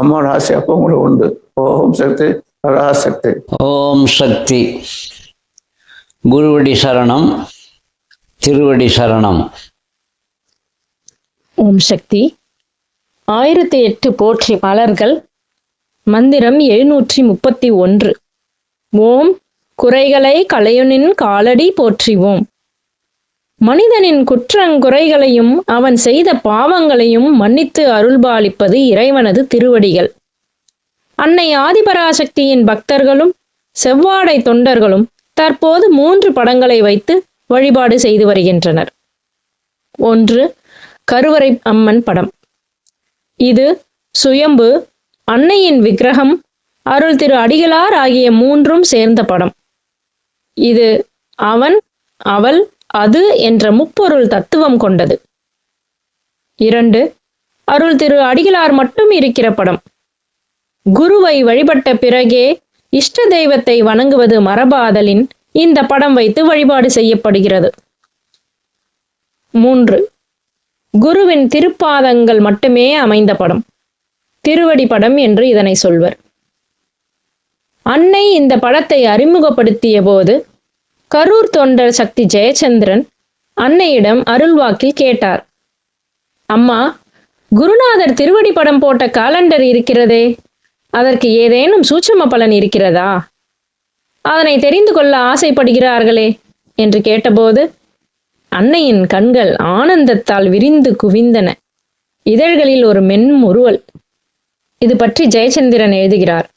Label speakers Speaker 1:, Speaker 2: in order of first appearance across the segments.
Speaker 1: அம்மாவோட ஆசை அப்போ உங்களுக்கு உண்டு. ஓம் சக்தி பராசக்தி
Speaker 2: ஓம் சக்தி. குருவடி சரணம் திருவடி சரணம்.
Speaker 3: ஓம் சக்தி. ஆயிரத்தி எட்டு போற்றி மலர்கள் மந்திரம் எழுநூற்றி முப்பத்தி ஒன்று. ஓம் குறைகளை களையுனின் காலடி போற்றிவோம். மனிதனின் குற்றங்குறைகளையும் அவன் செய்த பாவங்களையும் மன்னித்து அருள்பாலிப்பது இறைவனது திருவடிகள். அன்னை ஆதிபராசக்தியின் பக்தர்களும் செவ்வாடை தொண்டர்களும் தற்போது மூன்று படங்களை வைத்து வழிபாடு செய்து வருகின்றனர். ஒன்று கருவறை அம்மன் படம். இது சுயம்பு அன்னையின் விக்கிரகம் அருள் திரு அடிகளார் ஆகிய மூன்றும் சேர்ந்த படம். இது அவன் அவள் அது என்ற முப்பொருள் தத்துவம் கொண்டது. இரண்டு அருள் திரு அடிகளார் மட்டும் இருக்கிற படம். குருவை வழிபட்ட பிறகே இஷ்ட தெய்வத்தை வணங்குவது மரபாதலின் இந்த படம் வைத்து வழிபாடு செய்யப்படுகிறது. மூன்று குருவின் திருப்பாதங்கள் மட்டுமே அமைந்த படம். திருவடி படம் என்று இதனை சொல்வர். அன்னை இந்த படத்தை அறிமுகப்படுத்திய போது கரூர் தொண்டர் சக்தி ஜெயச்சந்திரன் அன்னையிடம் அருள்வாக்கில் கேட்டார். அம்மா குருநாதர் திருவடி படம் போட்ட காலண்டர் இருக்கிறதே அதற்கு ஏதேனும் சூட்சம பலன் இருக்கிறதா? அதனை தெரிந்து கொள்ள ஆசைப்படுகிறார்களே என்று கேட்டபோது அன்னையின் கண்கள் ஆனந்தத்தால் விரிந்து குவிந்தன. இதழ்களில் ஒரு மென்முறுவல். இது பற்றி ஜெயச்சந்திரன் எழுதுகிறார்.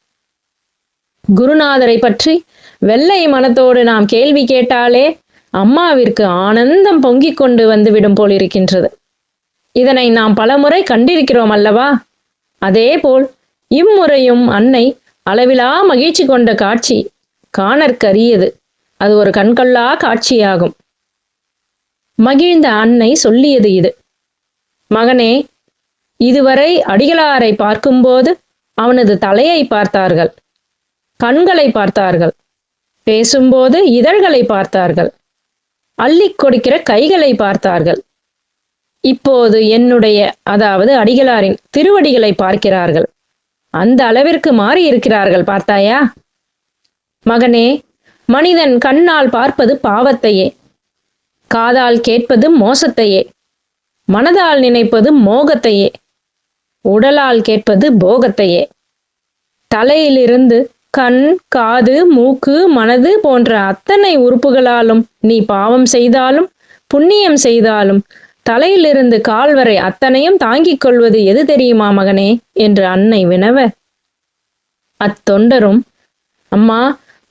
Speaker 3: குருநாதரை பற்றி வெள்ளை மனத்தோடு நாம் கேள்வி கேட்டாலே அம்மாவிற்கு ஆனந்தம் பொங்கிக் கொண்டு வந்துவிடும் போல் இருக்கின்றது. இதனை நாம் பலமுறை கண்டிருக்கிறோம் அல்லவா? அதேபோல் இம்முறையும் அன்னை அளவிலா மகிழ்ச்சி கொண்ட காட்சி காணற்கரியது. அது ஒரு கண்கொள்ளா காட்சியாகும். மகிழ்ந்த அன்னை சொல்லியது இது. மகனே இதுவரை அடிகளாரை பார்க்கும்போது அவனது தலையை பார்த்தார்கள் கண்களை பார்த்தார்கள். பேசும்போது இதழ்களை பார்த்தார்கள். அள்ளிக் கொடுக்கிற கைகளை பார்த்தார்கள். இப்போது என்னுடைய அதாவது அடிகளாரின் திருவடிகளை பார்க்கிறார்கள். அந்த அளவிற்கு மாறி இருக்கிறார்கள் பார்த்தாயா? மகனே மனிதன் கண்ணால் பார்ப்பது பாவத்தையே. காதால் கேட்பது மோசத்தையே. மனதால் நினைப்பது மோகத்தையே. உடலால் கேட்பது போகத்தையே. தலையிலிருந்து கண் காது மூக்கு மனது போன்ற அத்தனை உறுப்புகளாலும் நீ பாவம் செய்தாலும் புண்ணியம் செய்தாலும் தலையிலிருந்து கால் வரை அத்தனையும் தாங்கிக் கொள்வது எது தெரியுமா மகனே? என்று அன்னை வினவ. அத்தொண்டரும் அம்மா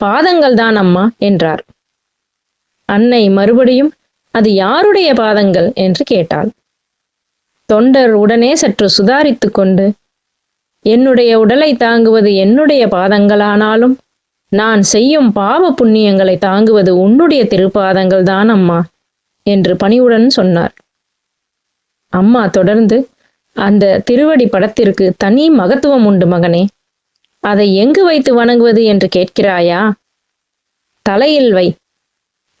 Speaker 3: பாதங்கள் தான் அம்மா என்றார். அன்னை மறுபடியும் அது யாருடைய பாதங்கள்? என்று கேட்டாள். தொண்டர் உடனே சற்று சுதாரித்துக் கொண்டு என்னுடைய உடலை தாங்குவது என்னுடைய பாதங்களானாலும் நான் செய்யும் பாவ புண்ணியங்களை தாங்குவது உன்னுடைய திருப்பாதங்கள் தான் அம்மா என்று பணிவுடன் சொன்னார். அம்மா தொடர்ந்து அந்த திருவடி படத்திற்கு தனி மகத்துவம் உண்டு மகனே அதை எங்கு வைத்து வணங்குவது என்று கேட்கிறாயா? தலையில் வை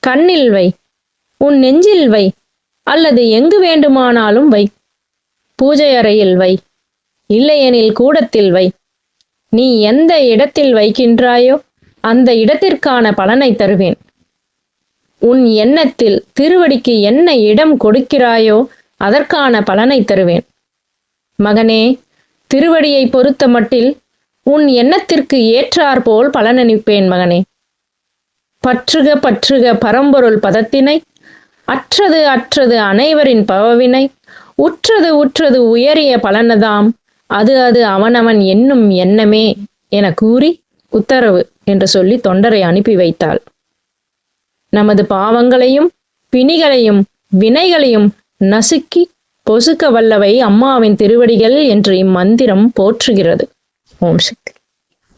Speaker 3: கண்ணில் வை உன் நெஞ்சில் வை அல்லது எங்கு வேண்டுமானாலும் வை பூஜை அறையில் வை. இல்லையெனில் கூடத்தில் வை. நீ எந்த இடத்தில் வைக்கின்றாயோ அந்த இடத்திற்கான பலனை தருவேன். உன் எண்ணத்தில் திருவடிக்கு என்ன இடம் கொடுக்கிறாயோ அதற்கான பலனை தருவேன். மகனே திருவடியை பொறுத்த மட்டில் உன் எண்ணத்திற்கு ஏற்றாற்போல் பலனளிப்பேன் மகனே. பற்றுக பற்றுக பரம்பொருள் பதத்தினை அற்றது அற்றது அனைவரின் பவவினை உற்றது உற்றது உயரிய பலனதாம். அது அது அவனவன் என்னும் எண்ணமே என கூறி உத்தரவு என்று சொல்லி தொண்டரை அனுப்பி வைத்தாள். நமது பாவங்களையும் பிணிகளையும் வினைகளையும் நசுக்கி பொசுக்க வல்லவை அம்மாவின் திருவடிகள் என்று இம்மந்திரம் போற்றுகிறது. ஓம் சக்தி.